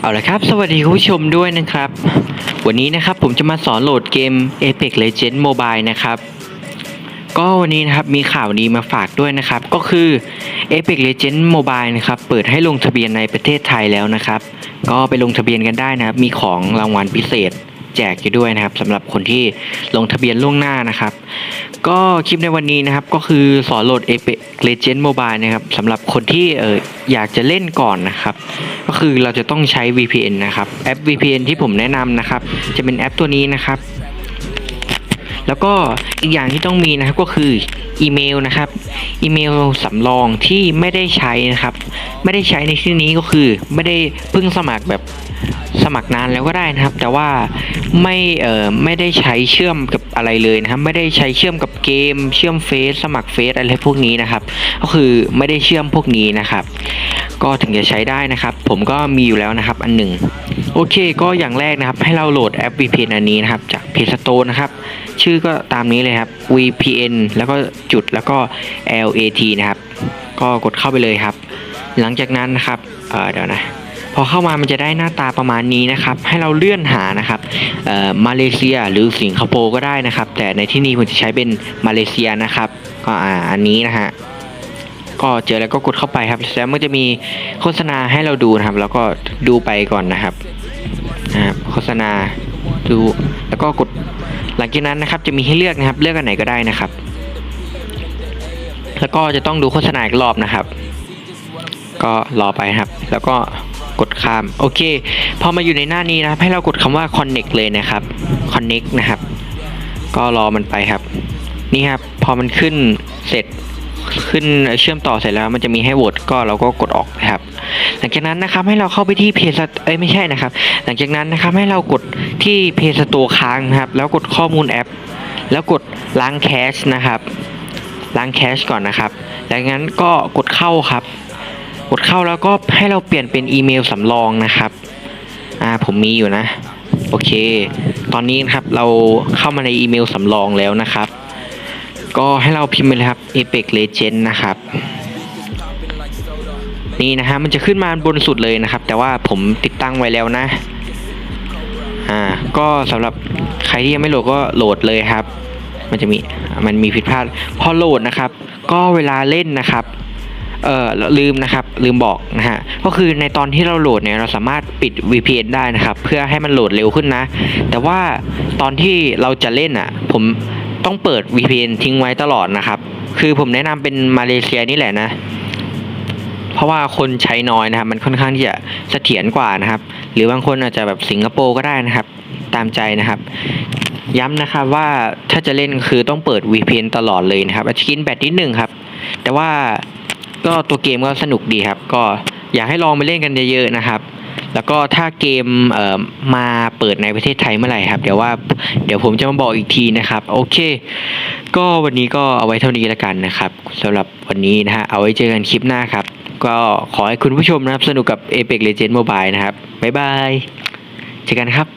เอาละครับ สวัสดีคุณผู้ชมด้วยนะครับ วันนี้นะครับผมจะมาสอนโหลดเกม Apex Legends Mobile นะครับก็วันนี้นะครับมีข่าวดีมาฝากด้วยนะครับ ก็คือ Apex Legends Mobile นะครับเปิดให้ลงทะเบียนในประเทศไทยแล้วนะครับ ก็ไปลงทะเบียนกันได้นะครับ มีของรางวัลพิเศษ แจกอยู่ด้วยนะครับสำหรับคนที่ลงทะเบียนล่วงหน้านะครับ ก็คลิปในวันนี้นะครับก็คือสอนโหลด Apex Legends Mobile นะครับสำหรับคนที่เอออยากจะเล่นก่อนนะครับ ก็คือเราจะต้องใช้ VPN นะครับแอป VPN ที่ผมแนะนำนะครับ จะเป็นแอปตัวนี้นะครับแล้วก็อีกอย่างที่ต้องมีนะครับก็คืออีเมลนะครับ อีเมลสำรองที่ไม่ได้ใช้นะครับ ไม่ได้ใช้ในที่นี้ก็คือไม่ได้เพิ่งสมัครแบบสมัครนานแล้วก็ได้นะครับ แต่ว่าไม่เอ่อไม่ได้ใช้เชื่อมกับอะไรเลยนะครับ ไม่ได้ใช้เชื่อมกับเกม เชื่อมเฟซสมัครเฟซอะไรพวกนี้นะครับ ก็คือไม่ได้เชื่อมพวกนี้นะครับ ก็ถึงจะใช้ได้นะครับ ผมก็มีอยู่แล้วนะครับ อันหนึ่ง โอเคก็อย่างแรกนะครับให้เราโหลดแอป VPN อันนี้นะครับ จาก Play Store นะครับ ชื่อก็ตามนี้เลยครับ VPN แล้วก็จุดแล้วก็ LAT นะครับ ก็กดเข้าไปเลยครับ หลังจากนั้นนะครับเเดี๋ยวนะพอเข้ามามันจะได้หน้าตาประมาณนี้นะครับ ให้เราเลื่อนหานะครับมาเลเซียหรือสิงคโปร์ก็ได้นะครับ แต่ในที่นี้ผมจะใช้เป็นมาเลเซียนะครับ ก็อ่าอันนี้นะฮะก็เจอแล้วก็กดเข้าไปครับแล้วมันจะมีโฆษณาให้เราดูนะครับ แล้วก็ดูไปก่อนนะครับ โฆษณาดูแล้วก็กดหลังจากนั้นนะครับจะมีให้เลือกนะครับ เลือกอันไหนก็ได้นะครับ แล้วก็จะต้องดูโฆษณาอีกรอบนะครับ ก็รอไปครับ แล้วก็กดข้ามโอเค พอมาอยู่ในหน้านี้นะครับ ให้เรากดคำว่า connect เลยนะครับ connect นะครับ ก็รอมันไปครับ นี่ครับ พอมันขึ้นเสร็จ ขึ้นเชื่อมต่อเสร็จแล้วมันจะมีให้โหวตก็เราก็กดออกนะครับ หลังจากนั้นนะครับให้เราเข้าไปที่เพจเอ้ยไม่ใช่นะครับ หลังจากนั้นนะครับให้เรากดที่เพจสตร์ค้างนะครับ แล้วกดข้อมูลแอป แล้วกดล้างแคชนะครับ ล้างแคชก่อนนะครับหลังจากนั้นก็กดเข้าครับ กดเข้าแล้วก็ให้เราเปลี่ยนเป็นอีเมลสำรองนะครับอ่าผมมีอยู่นะ โอเค ตอนนี้นะครับเราเข้ามาในอีเมลสำรองแล้วนะครับ ก็ให้เราพิมพ์ไปเลยครับ Apex Legend นะครับ นี่นะฮะมันจะขึ้นมาบนสุดเลยนะครับ แต่ว่าผมติดตั้งไว้แล้วนะ อ่า ก็สำหรับใครที่ยังไม่โหลดก็โหลดเลยครับ มันจะมีมันมีผิดพลาด พอโหลดนะครับ ก็เวลาเล่นนะครับเออลืมนะครับ ลืมบอกนะฮะ ก็คือในตอนที่เราโหลดเนี่ยเราสามารถปิด VPN ได้นะครับ เพื่อให้มันโหลดเร็วขึ้นนะ แต่ว่าตอนที่เราจะเล่นอะ ผม ต้องเปิด VPN ทิ้งไว้ตลอดนะครับ คือผมแนะนำเป็นมาเลเซียนี่แหละนะ เพราะว่าคนใช้น้อยนะครับ มันค่อนข้างที่จะเสถียรกว่านะครับ หรือบางคนอาจจะแบบสิงคโปร์ก็ได้นะครับ ตามใจนะครับ ย้ำนะครับว่าถ้าจะเล่นคือต้องเปิด VPN ตลอดเลยนะครับอาจจะกินแบตนิดหนึ่งครับ แต่ว่าก็ตัวเกมก็สนุกดีครับ ก็อยากให้ลองไปเล่นกันเยอะๆนะครับ แล้วก็ถ้าเกมเอ่อมาเปิดในประเทศไทยเมื่อไหร่ครับ เดี๋ยวว่าเดี๋ยวผมจะมาบอกอีกทีนะครับ โอเค ก็วันนี้ก็เอาไว้เท่านี้แล้วกันนะครับสำหรับวันนี้นะฮะเอาไว้เจอกันคลิปหน้าครับ ก็ขอให้คุณผู้ชมนะครับ สนุกกับ Apex Legends Mobile นะครับ บ๊ายบาย เจอกันครับ